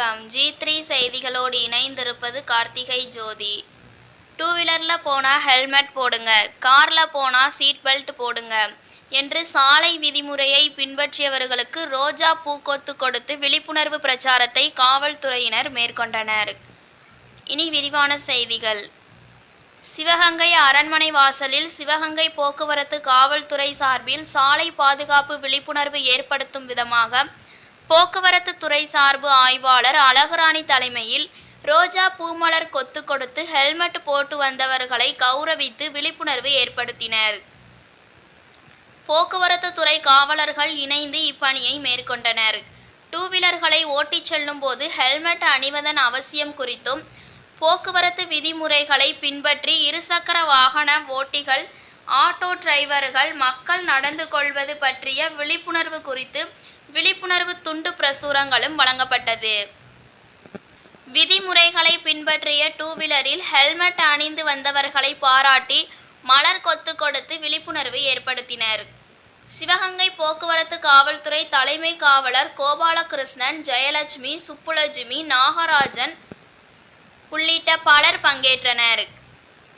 வணக்கம். G three செய்திகளோடு இணைந்திருப்பது கார்த்திகை ஜோதி. டூ வீலரில் போனால் ஹெல்மெட் போடுங்க. காரில் போனால் சீட் பெல்ட் போடுங்க. என்று சாலை விதிமுறையை பின்பற்றியவர்களுக்கு ரோஜா பூக்கொத்து கொடுத்து விழிப்புணர்வு பிரச்சாரத்தை காவல்துறையினர் மேற்கொண்டனர். இனி விரிவான செய்திகள். சிவகங்கை அரண்மனை வாசலில் சிவகங்கை போக்குவரத்து காவல்துறை சார்பில் சாலை பாதுகாப்பு விழிப்புணர்வு ஏற்படுத்தும் விதமாக போக்குவரத்து துறை சார்பு ஆய்வாளர் அழகுராணி தலைமையில் ரோஜா பூமலர் கொத்து கொடுத்து ஹெல்மெட் போட்டு வந்தவர்களை கௌரவித்து விழிப்புணர்வு ஏற்படுத்தினர். போக்குவரத்து துறை காவலர்கள் இணைந்து இப்பணியை மேற்கொண்டனர். டூ வீலர்களை ஓட்டிச் செல்லும் போது ஹெல்மெட் அணிவதன் அவசியம் குறித்தும் போக்குவரத்து விதிமுறைகளை பின்பற்றி இருசக்கர வாகன ஓட்டிகள் ஆட்டோ டிரைவர்கள் மக்கள் நடந்து கொள்வது பற்றிய விழிப்புணர்வு குறித்து விழிப்புணர்வு துண்டு பிரசுரங்களும் வழங்கப்பட்டது. விதிமுறைகளை பின்பற்றிய டூ வீலரில் ஹெல்மெட் அணிந்து வந்தவர்களை பாராட்டி மலர் கொத்து கொடுத்து விழிப்புணர்வு ஏற்படுத்தினர். சிவகங்கை போக்குவரத்து காவல்துறை தலைமை காவலர் கோபாலகிருஷ்ணன் ஜெயலட்சுமி சுப்புலட்சுமி நாகராஜன் உள்ளிட்ட பலர் பங்கேற்றனர்.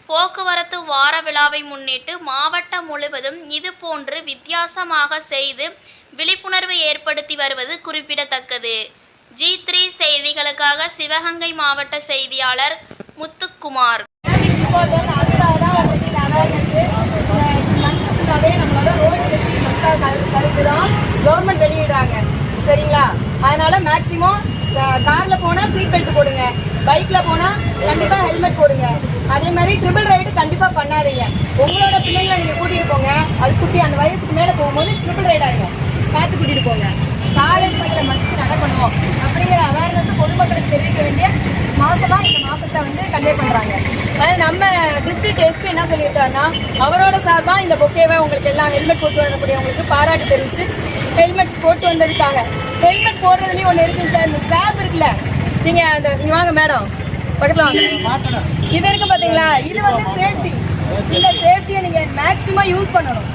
போக்குவரத்து வார விழாவை முன்னிட்டு மாவட்டம் முழுவதும் இதுபோன்று வித்தியாசமாக செய்து விழிப்புணர்வு ஏற்படுத்தி வருவது குறிப்பிடத்தக்கது. ஜி த்ரீ செய்திகளுக்காக சிவகங்கை மாவட்ட செய்தியாளர் முத்துக்குமார். அதுக்காக தான் உங்களுக்கு இந்த அவேர்னஸ் நம்மளோட ரோடு சேஃப்டி மக்கள் தான் கவர்மெண்ட் வெளியிடுறாங்க. சரிங்களா? அதனால மேக்ஸிமம் காரில் போனால் சீட் பெல்ட் போடுங்க. பைக்கில் போனால் கண்டிப்பாக ஹெல்மெட் போடுங்க. அதே மாதிரி ட்ரிபிள் ரைடு கண்டிப்பாக பண்ணாதீங்க. உங்களோட பிள்ளைங்களை நீங்கள் கூட்டிகிட்டு போங்க. அது குட்டி அந்த வயசுக்கு மேலே போகும்போது ட்ரிபிள் ரைட் ஆகிடும் கூட்டிகிட்டு போங்க. காலேஜ் படிக்கிற மனுஷன் நடக்கணும் அப்படிங்கிற அவேர்னஸ் பொதுமக்களுக்கு தெரிவிக்க வேண்டிய மாசமா இந்த மாசத்தை வந்து கன்வே பண்றாங்க. அதாவது நம்ம டிஸ்ட்ரிக்ட் எஸ்பி என்ன சொல்லியிருக்காருன்னா அவரோட சார்பா இந்த பொக்கேவை உங்களுக்கு எல்லாம் ஹெல்மெட் போட்டு வரக்கூடியவங்களுக்கு பாராட்டு தெரிவிச்சு ஹெல்மெட் போட்டு வந்திருக்காங்க. ஹெல்மெட் போடுறதுலேயும் ஒன்று இருக்குது சார். இந்த ஸ்லாப் இருக்குல்ல. நீங்கள் அந்த நீங்கள் வாங்க மேடம் பக்கத்தில் வாங்க இது இருக்கு பார்த்தீங்களா இது வந்து சேஃப்டி இந்த சேஃப்டியை நீங்கள் மேக்ஸிமம் யூஸ் பண்ணணும்.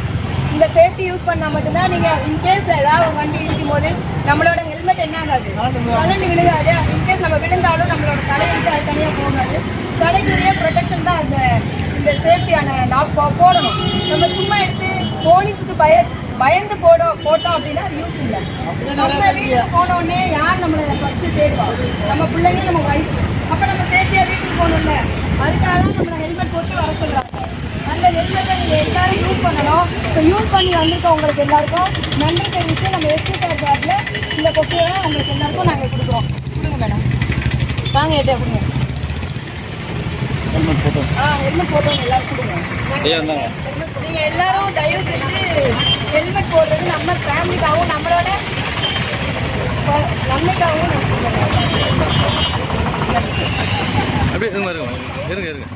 இந்த சேஃப்டி யூஸ் பண்ணால் மட்டும்தான் நீங்கள் இன்கேஸ் ஏதாவது வண்டி இடிக்கும் போது நம்மளோட ஹெல்மெட் என்ன ஆகாது? கலண்டு விழுகாது. இன்கேஸ் நம்ம விழுந்தாலும் நம்மளோட தலை அது தனியாக போகாது. தலைக்குரிய ப்ரொடெக்ஷன் தான் அந்த இந்த சேஃப்டியான லாக் போடணும். நம்ம சும்மா எடுத்து போலீஸுக்கு பய பயந்து போட போட்டோம் அப்படின்னா அது யூஸ் இல்லை. நம்ம வீட்டுக்கு போன உடனே யார் நம்மளை ஃபஸ்ட்டு தேடுவா? நம்ம பிள்ளைங்க நம்ம வயசு அப்போ நம்ம சேஃப்டியாக வீட்டுக்கு போகணும்ல. அதுக்காக தான் நம்மளை ஹெல்மெட் போட்டு வர சொல்கிறாங்க அந்த ஹெல்மெட்டை நீங்கள் எல்லாரும் யூஸ் பண்ணணும். ஸோ யூஸ் பண்ணி வந்திருக்க உங்களுக்கு எல்லாருக்கும் நன்றி தெரிவித்து நம்ம எஸ்பி சார் சார்பில் இந்த பொக்கையை உங்களுக்கு எல்லாருக்கும் நாங்கள் கொடுக்குறோம். கொடுங்க மேடம் வாங்க எட்டு கொடுங்க. ஹெல்மெட் போட்டோ ஆ ஹெல்மெட் போட்டவங்க எல்லாரும் கொடுங்க. நீங்கள் எல்லாரும் தயவு செஞ்சு ஹெல்மெட் போடுறது நம்ம ஃபேமிலிக்காகவும் நம்மளோட நன்மைக்காகவும் நம்ம அப்படியே இருங்க இருங்க இருங்க இருங்க.